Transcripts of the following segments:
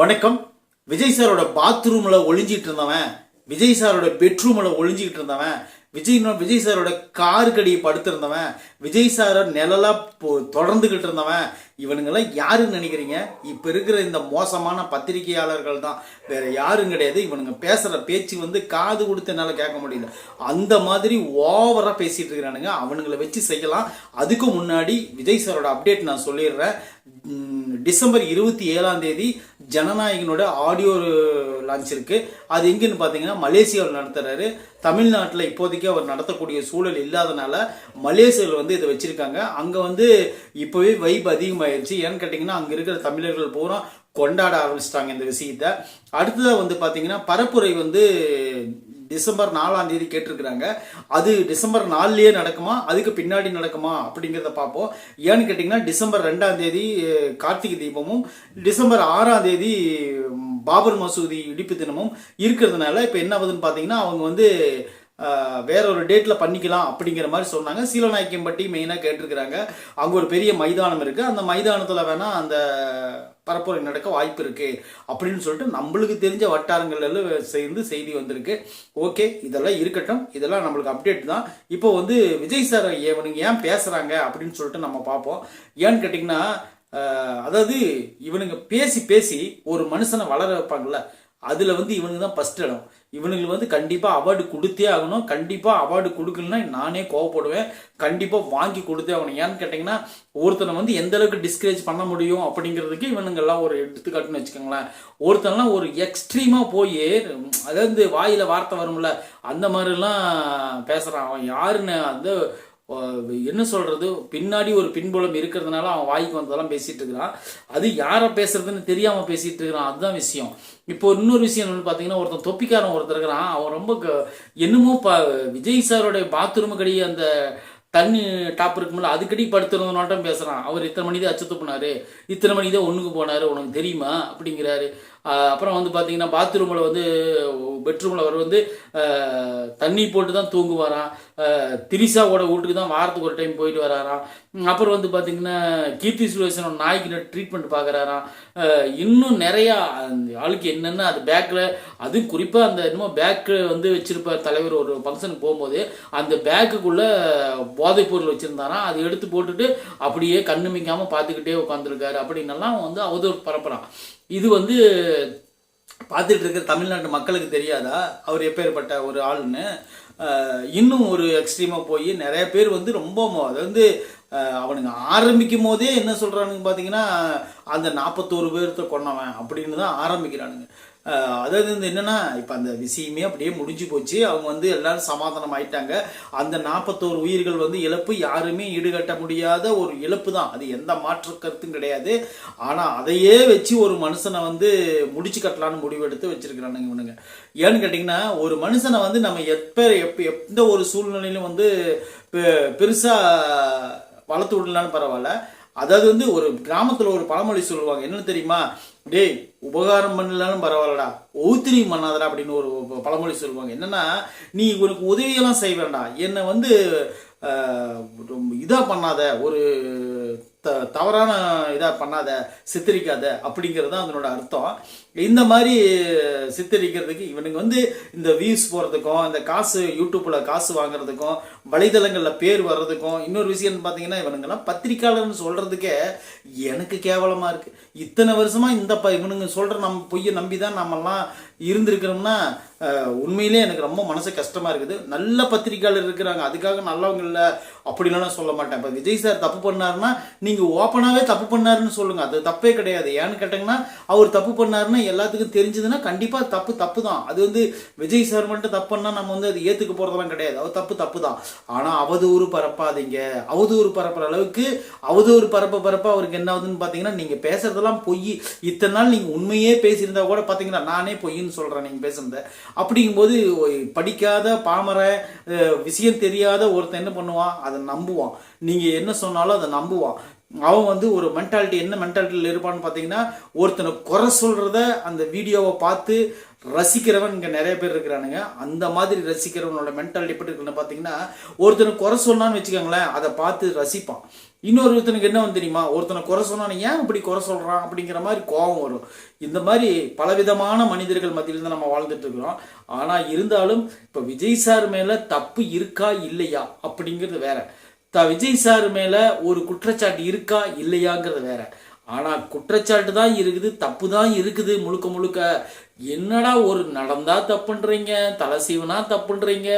வணக்கம். விஜய் சாரோட பாத்ரூமில் ஒளிஞ்சிட்டு இருந்தவன் விஜய் சாரோட பெட்ரூமில் ஒளிஞ்சிக்கிட்டு இருந்தவன் விஜய் விஜய் சாரோட காருக்கடி படுத்திருந்தவன் விஜய் சாரை நிழலா போ தொடர்ந்துக்கிட்டு இருந்தவன். இவனுங்கெல்லாம் யாருன்னு நினைக்கிறீங்க? இப்போ இருக்கிற இந்த மோசமான பத்திரிகையாளர்கள் தான். வேறு யாரும் கிடையாது. இவனுங்க பேசுகிற பேச்சு வந்து காது கொடுத்து என்னால் கேட்க முடியல. அந்த மாதிரி ஓவராக பேசிகிட்டு இருக்கிறானுங்க. அவனுங்களை வச்சு செய்யலாம். அதுக்கு முன்னாடி விஜய் சாரோட அப்டேட் நான் சொல்லிடுறேன். டிசம்பர் இருபத்தி ஏழாம் தேதி ஜனநாயகனோட ஆடியோ லான்ச் இருக்குது அது எங்கேன்னு பார்த்தீங்கன்னா மலேசியாவில் நடத்துகிறாரு தமிழ்நாட்டில் இப்போதைக்கு அவர் நடத்தக்கூடிய சூழல் இல்லாதனால மலேசியாவில் வந்து இதை வச்சுருக்காங்க. அங்கே வந்து இப்போவே வைப் அதிகமாயிருச்சு. ஏன்னு கேட்டிங்கன்னா அங்கே இருக்கிற தமிழர்கள் பூரா கொண்டாட ஆரம்பிச்சிட்டாங்க இந்த விஷயத்த. அடுத்ததாக வந்து பார்த்தீங்கன்னா பரப்புரை வந்து டிசம்பர் நாலாம் தேதி கேட்டிருக்கிறாங்க. அது டிசம்பர் நாலுலயே நடக்குமா? அதுக்கு பின்னாடி நடக்குமா? அப்படிங்கிறத பார்ப்போம். ஏன்னு கேட்டிங்கன்னா டிசம்பர் ரெண்டாம் தேதி கார்த்திகை தீபமும் டிசம்பர் ஆறாம் தேதி பாபர் மசூதி இடிப்பு தினமும் இருக்கிறதுனால இப்போ என்ன ஆகுதுன்னு பார்த்தீங்கன்னா அவங்க வந்து வேற ஒரு டேட்ல பண்ணிக்கலாம் அப்படிங்கிற மாதிரி சொன்னாங்க. சீலநாயக்கம்பட்டி மெயினாக கேட்டிருக்கிறாங்க. அங்கே ஒரு பெரிய மைதானம் இருக்கு. அந்த மைதானத்தில் வேணா அந்த பரப்புரை நடக்க வாய்ப்பு இருக்கு அப்படின்னு சொல்லிட்டு நம்மளுக்கு தெரிஞ்ச வட்டாரங்கள்ல சேர்ந்து செய்தி வந்திருக்கு. ஓகே இதெல்லாம் இருக்கட்டும். இதெல்லாம் நம்மளுக்கு அப்டேட் தான். இப்போ வந்து விஜய் சார் இவனுங்க ஏன் பேசுறாங்க அப்படின்னு சொல்லிட்டு நம்ம பார்ப்போம். ஏன்னு கேட்டிங்கன்னா அதாவது இவனுங்க பேசி பேசி ஒரு மனுஷனை வளர வைப்பாங்கல்ல அதுல வந்து இவனுக்கு தான் ஃபஸ்ட் இடம். இவனுங்களுக்கு வந்து கண்டிப்பா அவார்டு கொடுத்தே ஆகணும். கண்டிப்பா அவார்டு கொடுக்கலன்னா நானே கோவப்படுவேன். கண்டிப்பா வாங்கி கொடுத்தே ஆகணும். ஏன்னு கேட்டிங்கன்னா ஒருத்தனை வந்து எந்த அளவுக்கு டிஸ்கரேஜ் பண்ண முடியும் அப்படிங்கிறதுக்கு இவனுங்கெல்லாம் ஒரு எடுத்துக்காட்டுன்னு வச்சுக்கோங்களேன். ஒருத்தன்லாம் ஒரு எக்ஸ்ட்ரீமா போய் அதாவது வாயில வார்த்தை வரும்ல அந்த மாதிரிலாம் பேசுறான். அவன் யாருன்னு அந்த என்ன சொல்றது? பின்னாடி ஒரு பின்புலம் இருக்கிறதுனால அவன் வாய்க்கு வந்ததெல்லாம் பேசிட்டு இருக்கிறான். அது யாரை பேசுறதுன்னு தெரியாம பேசிட்டு இருக்கிறான். அதுதான் விஷயம். இப்போ இன்னொரு விஷயம் வந்து பாத்தீங்கன்னா ஒருத்தன் தொப்பிக்காரன் ஒருத்தர் இருக்கிறான். அவன் ரொம்ப என்னமோ ப விஜய் சாரோட பாத்ரூம் கடி அந்த தண்ணி டாப் இருக்கும்ல அதுக்கடி படுத்துறதுனாட்டம் பேசுறான். அவர் இத்தனை மணி தான் அச்சு துப்புனாரு இத்தனை மணி தான் ஒண்ணுக்கு போனாரு. உனக்கு தெரியுமா? அப்படிங்கிறாரு. அப்புறம் வந்து பாத்தீங்கன்னா பாத்ரூம்ல வந்து பெட்ரூம்ல அவர் வந்து தண்ணி போட்டு தான் தூங்குவாராம். திரிசாவோட வீட்டுக்கு தான் வாரத்துக்கு ஒரு டைம் போயிட்டு வராராம். அப்புறம் வந்து பார்த்திங்கன்னா கீர்த்தி சுரேசன் நாய்க்கு ட்ரீட்மெண்ட் பார்க்குறாராம் இன்னும் நிறையா அந்த ஆளுக்கு என்னென்ன அது பேக்கில் அதுவும் குறிப்பாக அந்த என்னமோ பேக்கு வந்து வச்சிருப்பார் தலைவர் ஒரு ஃபங்க்ஷனுக்கு போகும்போது அந்த பேக்குக்குள்ளே போதைப் பொருள் வச்சுருந்தாராம். அதை எடுத்து போட்டுட்டு அப்படியே கண்ணுமிக்காமல் பார்த்துக்கிட்டே உட்காந்துருக்காரு அப்படின்னெல்லாம் வந்து அவதூறு பரப்புறான். இது வந்து பார்த்துட்டு இருக்கிற தமிழ்நாட்டு மக்களுக்கு தெரியாதா? அவர் எப்பேற்பட்ட ஒரு ஆளுன்னு இன்னும் ஒரு எக்ஸ்ட்ரீமாக போய் நிறைய பேர் வந்து ரொம்ப மோ- அது வந்து அவனுங்க ஆரம்பிக்கும் போதே என்ன சொல்கிறானுங்க பார்த்தீங்கன்னா அந்த நாற்பத்தோரு பேர்த்த கொன்னவன் அப்படின்னு தான் ஆரம்பிக்கிறானுங்க. அதாவது வந்து என்னன்னா இப்போ அந்த விஷயமே அப்படியே முடிஞ்சு போச்சு. அவங்க வந்து எல்லாரும் சமாதானம் ஆயிட்டாங்க. அந்த நாற்பத்தோரு உயிர்கள் வந்து இழப்பு யாருமே ஈடுகட்ட முடியாத ஒரு இழப்பு தான். அது எந்த மாற்று கருத்தும் கிடையாது. ஆனால் அதையே வச்சு ஒரு மனுஷனை வந்து முடிச்சு கட்டலான்னு முடிவெடுத்து வச்சிருக்கிறானுங்க இவனுங்க. ஏன்னு கேட்டிங்கன்னா ஒரு மனுஷனை வந்து நம்ம எப்ப எப்ப எந்த ஒரு சூழ்நிலையிலும் வந்து பெ- வளர்த்து விடலான்னு பரவாயில்ல. அதாவது வந்து ஒரு கிராமத்தில் ஒரு பழமொழி சொல்லுவாங்க. என்னன்னு தெரியுமா? டேய் உபகாரம் பண்ணலனாலும் பரவாயில்லடா. ஒவுத்திரியும் பண்ணாதடா அப்படின்னு ஒரு பழமொழி சொல்லுவாங்க. என்னன்னா நீ உனக்கு உதவியெல்லாம் செய்ய வேண்டாம் என்னை வந்து இதாக பண்ணாத. ஒரு த தவறான இதாக பண்ணாத சித்தரிக்காத அப்படிங்கிறது தான் அதனோட அர்த்தம். இந்த மாதிரி சித்தரிக்கிறதுக்கு இவனுங்க வந்து இந்த வியூஸ் போகிறதுக்கும் இந்த காசு யூடியூப்பில் காசு வாங்குறதுக்கும் வலைதளங்களில் பேர் வர்றதுக்கும் இன்னொரு விஷயம் பார்த்தீங்கன்னா இவனுங்கெல்லாம் பத்திரிக்கையாளர்னு சொல்கிறதுக்கே எனக்கு கேவலமாக இருக்குது இத்தனை வருஷமாக இந்த ப இவனுங்க சொல்கிற நம்ம பொய்யை நம்பி தான் நம்மெல்லாம் இருந்திருக்கிறோம்னா உண்மையிலே எனக்கு ரொம்ப மனசு கஷ்டமாக இருக்குது. நல்ல பத்திரிக்கையாளர் இருக்கிறாங்க. அதுக்காக நல்லவங்க இல்லை. அப்படிலாம் நான் சொல்ல மாட்டேன். இப்போ விஜய் சார் தப்பு பண்ணாருன்னா நீங்கள் ஓப்பனாகவே தப்பு பண்ணாருன்னு சொல்லுங்கள் அது தப்பே கிடையாது. ஏன்னு கேட்டிங்கன்னா அவர் தப்பு பண்ணாருன்னா எல்லாத்துக்கும் தெரிஞ்சதுன்னா கண்டிப்பாக தப்பு தப்பு தான் அது வந்து விஜய் சார் மட்டும் தப்பு பண்ணால் நம்ம வந்து அது ஏற்றுக்க போகிறதெல்லாம் கிடையாது. அவர் தப்பு தப்பு தான் ஆனால் அவதூறு பரப்பாதீங்க. அவதூறு பரப்புற அளவுக்கு அவதூறு பரப்ப பரப்ப அவருக்கு என்ன ஆகுதுன்னு பார்த்தீங்கன்னா நீங்கள் பேசுறதெல்லாம் பொய். இத்தனை நாள் நீங்கள் உண்மையே பேசியிருந்தா கூட பார்த்தீங்கன்னா நானே பொய்ன்னு சொல்கிறேன் நீங்கள் பேசுகிறத அப்படிங்கும்போது படிக்காத பாமர விஷயம் தெரியாத ஒருத்தன் என்ன பண்ணுவான்? அதை நம்புவான். நீங்கள் என்ன சொன்னாலும் அதை நம்புவான். அவன் வந்து ஒரு மென்டாலிட்டி என்ன மென்டாலிட்டியில் இருப்பான்னு பார்த்தீங்கன்னா ஒருத்தனை குறை சொல்கிறத அந்த வீடியோவை பார்த்து ரசிக்கிறவன் இங்கே நிறைய பேர் இருக்கிறானுங்க. அந்த மாதிரி ரசிக்கிறவனோட மென்டாலிட்டி எப்படி இருக்குன்னு பார்த்தீங்கன்னா ஒருத்தனை குறை சொன்னான்னு வச்சுக்கோங்களேன் அதை பார்த்து ரசிப்பான். இன்னொருத்தனுக்கு என்ன வந்து தெரியுமா? ஒருத்தனை குறை சொன்னான் ஏன் இப்படி குறை சொல்கிறான் அப்படிங்கிற மாதிரி கோபம் வரும். இந்த மாதிரி பலவிதமான மனிதர்கள் மத்தியில் தான் நம்ம வாழ்ந்துட்டு இருக்கிறோம். ஆனால் இருந்தாலும் இப்போ விஜய் சார் மேலே தப்பு இருக்கா இல்லையா அப்படிங்கிறது வேற. த விஜய் சார் மேலே ஒரு குற்றச்சாட்டு இருக்கா இல்லையாங்கிறது வேற. ஆனால் குற்றச்சாட்டு தான் இருக்குது தப்பு தான் இருக்குது முழுக்க முழுக்க என்னடா ஒரு நடந்தா தப்புன்றீங்க தலை சீவனா தப்புன்றீங்க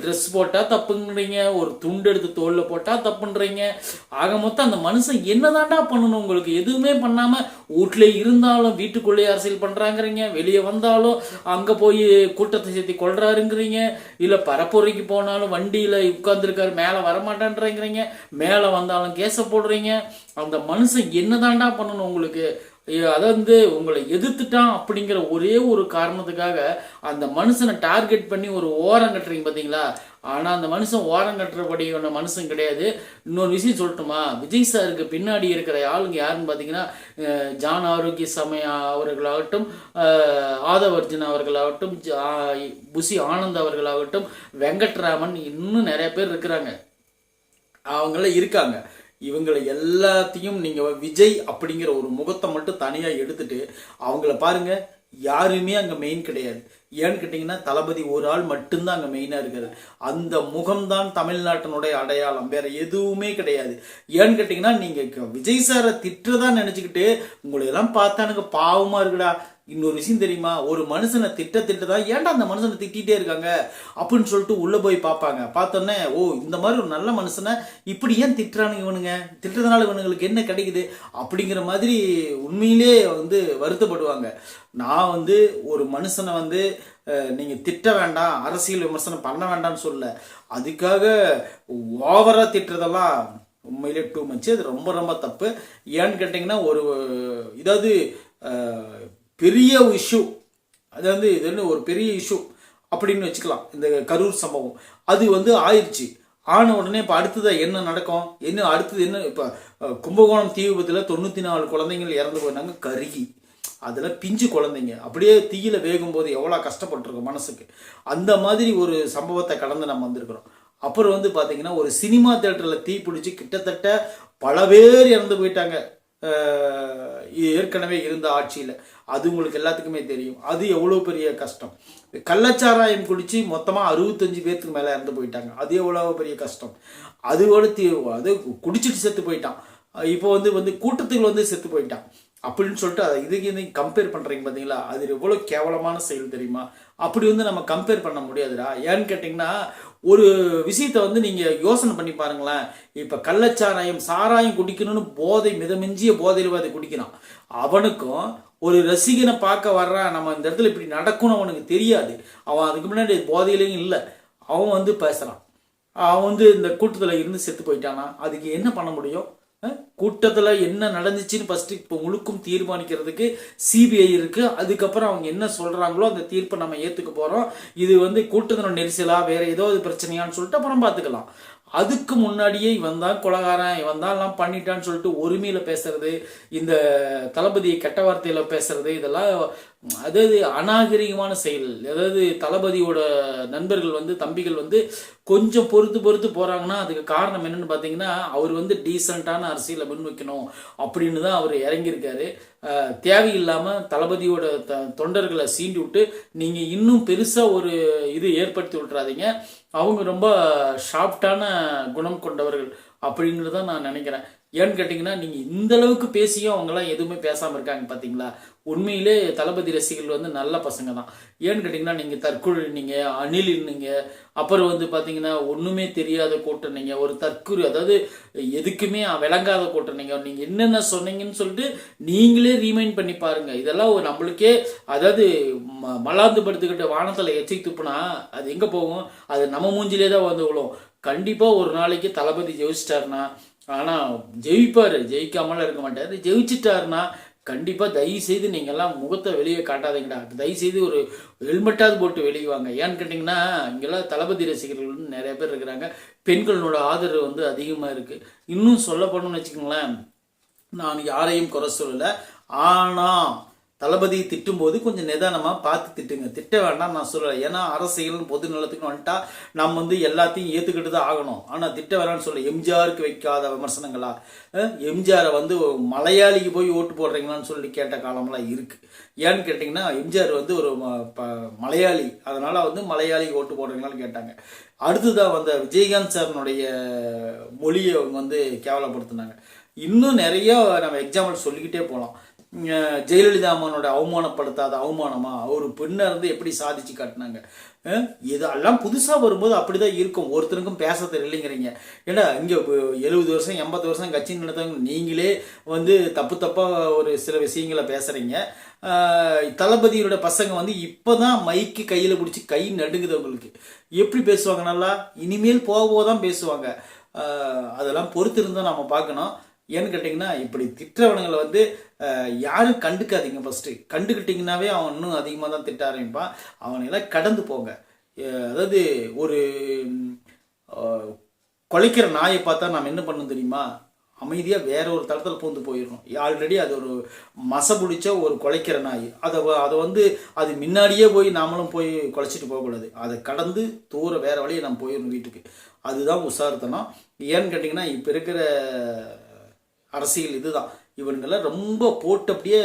ட்ரெஸ் போட்டா தப்புன்றீங்க ஒரு துண்டு எடுத்து தோல்ல போட்டா தப்புன்றீங்க. ஆக மொத்தம் அந்த மனுஷன் என்னதான்டா பண்ணணும் உங்களுக்கு? எதுவுமே பண்ணாம வீட்ல இருந்தாலும் வீட்டுக்குள்ளேயே அரசியல் பண்றாங்கிறீங்க. வெளியே வந்தாலும் அங்க போய் கூட்டத்தை சேர்த்து கொள்றாருங்கிறீங்க. இல்ல பரப்புரைக்கு போனாலும் வண்டியில உட்கார்ந்துருக்காரு மேல வரமாட்டான்றீங்க. மேல வந்தாலும் கேச போடுறீங்க. அந்த மனுஷன் என்னதாண்டா பண்ணணும் உங்களுக்கு? அதை வந்து உங்களை எதிர்த்துட்டான் அப்படிங்கிற ஒரே ஒரு காரணத்துக்காக அந்த மனுஷனை டார்கெட் பண்ணி ஒரு ஓரம் கட்டுறீங்க பார்த்தீங்களா ஆனால் அந்த மனுஷன் ஓரம் கட்டுறபடியான மனுஷன் கிடையாது. இன்னொரு விஷயம் சொல்லட்டுமா? விஜய் சாருக்கு பின்னாடி இருக்கிற ஆளுங்க யாருன்னு பார்த்தீங்கன்னா ஜான் ஆரோக்கிய சமய அவர்களாகட்டும் ஆதவர்ஜன் ஆதவர்ஜுன் அவர்களாகட்டும் ஜா- புசி ஆனந்த் அவர்களாகட்டும் வெங்கட்ராமன் இன்னும் நிறைய பேர் இருக்கிறாங்க. அவங்களாம் இருக்காங்க. இவங்களை எல்லாத்தையும் நீங்கள் விஜய் அப்படிங்கிற ஒரு முகத்தை மட்டும் தனியாக எடுத்துட்டு அவங்கள பாருங்க யாருமே அங்கே மெயின் கிடையாது. ஏன்னு கேட்டிங்கன்னா தளபதி ஒரு ஆள் மட்டும்தான் அங்கே மெயினாக இருக்காரு. அந்த முகம்தான் தமிழ்நாட்டினுடைய அடையாளம். வேற எதுவுமே கிடையாது. ஏன்னு கேட்டிங்கன்னா நீங்கள் க- விஜய் சாரை திட்டுறதா நினச்சிக்கிட்டு உங்களையெல்லாம் பார்த்தா பார்த்தானுங்க. பாவமாக இருக்குடா. இன்னொரு விஷயம் தெரியுமா? ஒரு மனுஷனை திட்ட திட்டதான் ஏன்டா அந்த மனுஷனை திட்டிகிட்டே இருக்காங்க? அப்படின்னு சொல்லிட்டு உள்ளே போய் பார்ப்பாங்க. பார்த்தோன்னே ஓ இந்த மாதிரி ஒரு நல்ல மனுஷனை இப்படி ஏன் திட்டுறானுங்க இவனுங்க? திட்டுறதுனால இவனுங்களுக்கு என்ன கிடைக்குது? அப்படிங்கிற மாதிரி உண்மையிலே வந்து வருத்தப்படுவாங்க. நான் வந்து ஒரு மனுஷனை வந்து நீங்கள் திட்ட வேண்டாம் அரசியல் விமர்சனம் பண்ண வேண்டாம்னு சொல்ல அதுக்காக ஓவராக திட்டுறதெல்லாம் உண்மையிலே டூ மச்சு அது ரொம்ப ரொம்ப தப்பு. ஏன்னு கேட்டிங்கன்னா ஒரு இதாவது பெரிய இஷ்யூ அது வந்து இது என்ன ஒரு பெரிய இஷ்யூ அப்படின்னு வச்சுக்கலாம். இந்த கரூர் சம்பவம். அது வந்து ஆயிடுச்சு. ஆன உடனே இப்போ அடுத்ததாக என்ன நடக்கும்? என்ன அடுத்தது என்ன? இப்போ கும்பகோணம் தீ விபத்தில் தொண்ணூற்றி நாலு குழந்தைங்கள் இறந்து போயினாங்க கருகி. அதில் பிஞ்சு குழந்தைங்க. அப்படியே தீயில வேகும்போது எவ்வளோ கஷ்டப்பட்டுருக்கோம் மனசுக்கு. அந்த மாதிரி ஒரு சம்பவத்தை கடந்து நம்ம வந்திருக்கிறோம். அப்புறம் வந்து பார்த்தீங்கன்னா ஒரு சினிமா தேட்டரில் தீ பிடிச்சி கிட்டத்தட்ட பல பேர் இறந்து போயிட்டாங்க. ஏற்கனவே இருந்த ஆட்சியில். அது உங்களுக்கு எல்லாத்துக்குமே தெரியும். அது எவ்வளோ பெரிய கஷ்டம். கள்ளச்சாராயம் குடித்து மொத்தமாக அறுபத்தஞ்சு பேர்த்துக்கு மேலே இறந்து போயிட்டாங்க. அது எவ்வளோ பெரிய கஷ்டம். அதோட தீ அது குடிச்சிட்டு செத்து போயிட்டான். இப்போ வந்து வந்து கூட்டத்துக்கு வந்து செத்து போயிட்டான். அப்படின்னு சொல்லிட்டு அதை இதுக்கு நீங்கள் கம்பேர் பண்ணுறீங்க பார்த்தீங்களா அது எவ்வளோ கேவலமான செயல் தெரியுமா? அப்படி வந்து நம்ம கம்பேர் பண்ண முடியாதுடா. ஏன்னு கேட்டிங்கன்னா ஒரு விஷயத்தை வந்து நீங்கள் யோசனை பண்ணி பாருங்களேன். இப்போ கள்ளச்சாராயம் சாராயம் குடிக்கணும்னு போதை மிதமிஞ்சிய போதையில் அதை குடிக்கிறான்? அவனுக்கும் ஒரு ரசிகனை பார்க்க வர்றான் நம்ம இந்த இடத்துல இப்படி நடக்கும்னு அவனுக்கு தெரியாது. அவன் அதுக்கு முன்னாடி போதையிலையும் இல்லை. அவன் வந்து பேசுகிறான் அவன் வந்து இந்த கூட்டத்தில் இருந்து செத்து போயிட்டானா? அதுக்கு என்ன பண்ண முடியும்? கூட்டத்தில் என்ன நடந்துச்சுன்னு ஃபஸ்ட்டு இப்போ முழுக்கும் தீர்மானிக்கிறதுக்கு சிபிஐ இருக்குது அதுக்கப்புறம் அவங்க என்ன சொல்றாங்களோ அந்த தீர்ப்பை நம்ம ஏற்றுக்க போகிறோம் இது வந்து கூட்டத்தின நெரிசலா வேற ஏதோ ஒரு பிரச்சனையான்னு சொல்லிட்டு அப்புறம் பார்த்துக்கலாம் அதுக்கு முன்னாடியே இவன் தான் கொலகாரன் இவன் தான் எல்லாம் பண்ணிட்டான்னு சொல்லிட்டு ஒருமையில பேசுறது இந்த தளபதியை கெட்ட வார்த்தையில பேசுறது இதெல்லாம் அதாவது அநாகரிகமான செயல். அதாவது தளபதியோட நண்பர்கள் வந்து தம்பிகள் வந்து கொஞ்சம் பொறுத்து பொறுத்து போறாங்கன்னா அதுக்கு காரணம் என்னன்னு பார்த்தீங்கன்னா அவர் வந்து டீசெண்டான அரசியலை முன்வைக்கணும் அப்படின்னு தான் அவர் இறங்கியிருக்காரு. தேவையில்லாமல் தேவையில்லாம தளபதியோட த தொண்டர்களை சீண்டி விட்டு நீங்க இன்னும் பெருசா ஒரு இது ஏற்படுத்தி விட்டுறாதீங்க. அவங்க ரொம்ப ஷார்ப்டான குணம் கொண்டவர்கள் அப்படின்னு தான் நான் நினைக்கிறேன். ஏன்னு கேட்டிங்கன்னா நீங்கள் இந்த அளவுக்கு பேசியும் அவங்களாம் எதுவுமே பேசாமல் இருக்காங்க பார்த்தீங்களா உண்மையிலே தளபதி ரசிகர்கள் வந்து நல்ல பசங்க தான். ஏன்னு கேட்டிங்கன்னா நீங்கள் தற்கொலை நீங்கள் அணில் இன்னீங்க அப்புறம் வந்து பார்த்தீங்கன்னா ஒன்றுமே தெரியாத கூட்டணிங்க ஒரு தற்கொலை அதாவது எதுக்குமே விளங்காத கூட்டணிங்க நீங்கள் என்னென்ன சொன்னீங்கன்னு சொல்லிட்டு நீங்களே ரீமைண்ட் பண்ணி பாருங்க. இதெல்லாம் ஒரு நம்மளுக்கே அதாவது ம- மலாந்து படுத்துக்கிட்ட வானத்தில் எச்சி துப்புனா அது எங்கே போகும்? அது நம்ம மூஞ்சிலே தான் வந்து விழும். கண்டிப்பாக ஒரு நாளைக்கு தளபதி ஜெயிச்சிட்டாருன்னா ஆனால் ஜெயிப்பார். ஜெயிக்காமலாம் இருக்க மாட்டார். ஜெயிச்சிட்டாருன்னா கண்டிப்பாக தயவு செய்து நீங்கள்லாம் முகத்தை வெளியே காட்டாதீங்கடா. தயவு செய்து ஒரு ஹெல்மெட்டாவது போட்டு வெளியே வாங்க. ஏன்னு கேட்டிங்கன்னா இங்கெல்லாம் தளபதி ரசிகர்கள் நிறைய பேர் இருக்கிறாங்க. பெண்களோட ஆதரவு வந்து அதிகமாக இருக்குது இன்னும் சொல்ல போனோம்னு வச்சுக்கோங்களேன் நான் யாரையும் குறை சொல்லலை. ஆனால் தளபதி திட்டும்போது கொஞ்சம் நிதானமாக பார்த்து திட்டுங்க. திட்ட வேண்டாம் நான் சொல்லலை. ஏன்னா அரசியல் பொது நலத்துக்கு வந்துட்டா நம்ம வந்து எல்லாத்தையும் ஏற்றுக்கிட்டு தான் ஆகணும். ஆனால் திட்ட வேணாம்னு சொல்ல எம்ஜிஆருக்கு வைக்காத விமர்சனங்களா? எம்ஜிஆரை வந்து மலையாளிக்கு போய் ஓட்டு போடுறீங்களான்னு சொல்லி கேட்ட காலம்லாம் இருக்குது ஏன்னு கேட்டிங்கன்னா எம்ஜிஆர் வந்து ஒரு ப- மலையாளி. அதனால் வந்து மலையாளிக்கு ஓட்டு போடுறீங்களான்னு கேட்டாங்க. அடுத்ததாக வந்த விஜயகாந்த் சார்னுடைய மொழியை அவங்க வந்து கேவலப்படுத்தினாங்க. இன்னும் நிறைய நம்ம எக்ஸாம்பிள் சொல்லிக்கிட்டே போகலாம் ஜெயலலிதா அம்மனோட அவமானப்படுத்தாத அவமானமா? ஒரு பெண்ணை இருந்து எப்படி சாதிச்சு காட்டினாங்க? இதெல்லாம் புதுசாக வரும்போது அப்படிதான் இருக்கும். ஒருத்தருக்கும் பேச தெரியலைங்கிறீங்க. ஏன்னா இங்கே எழுபது வருஷம் எண்பது வருஷம் கட்சி நடத்தவங்க நீங்களே வந்து தப்பு தப்பாக ஒரு சில விஷயங்களை பேசுகிறீங்க தளபதியோட பசங்க வந்து இப்போ தான் மைக்கு கையில் பிடிச்சி கை நடுங்குது அவங்களுக்கு. எப்படி பேசுவாங்க நல்லா? இனிமேல் போக போக தான் பேசுவாங்க. அதெல்லாம் பொறுத்து இருந்தால் நம்ம பார்க்கணும். ஏன்னு கேட்டிங்கன்னா இப்படி திட்டுறவனுங்களை வந்து யாரும் கண்டுக்காதீங்க ஃபஸ்ட்டு கண்டுக்கிட்டிங்கனாவே அவன் இன்னும் அதிகமாக தான் திட்ட ஆரம்பிப்பான். அவனையெல்லாம் கடந்து போங்க. அதாவது ஒரு குலைக்கிற நாயை பார்த்தா நாம் என்ன பண்ணணும் தெரியுமா? அமைதியாக வேற ஒரு தளத்தில் பூந்து போயிடணும். ஆல்ரெடி அது ஒரு மச பிடிச்ச ஒரு குலைக்கிற நாய். அதை அதை வந்து அது முன்னாடியே போய் நாமளும் போய் குலைச்சிட்டு போகக்கூடாது. அதை கடந்து தூர வேற வழியை நம்ம போயிடணும் வீட்டுக்கு. அதுதான் உசாரத்தனம். ஏன்னு கேட்டிங்கன்னா இப்போ இருக்கிற அரசியல் இதுதான். இவனுங்களை ரொம்ப போட்டு அப்படியே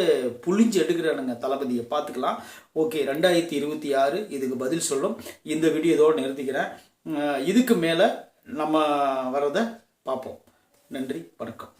புளிஞ்சு எடுக்கிறானுங்க தளபதியை. பார்த்துக்கலாம். ஓகே ரெண்டாயிரத்தி இருபத்தி ஆறு இதுக்கு பதில் சொல்லும். இந்த வீடியோ இதோடு நிறுத்திக்கிறேன். இதுக்கு மேலே நம்ம வர்றதை பார்ப்போம். நன்றி வணக்கம்.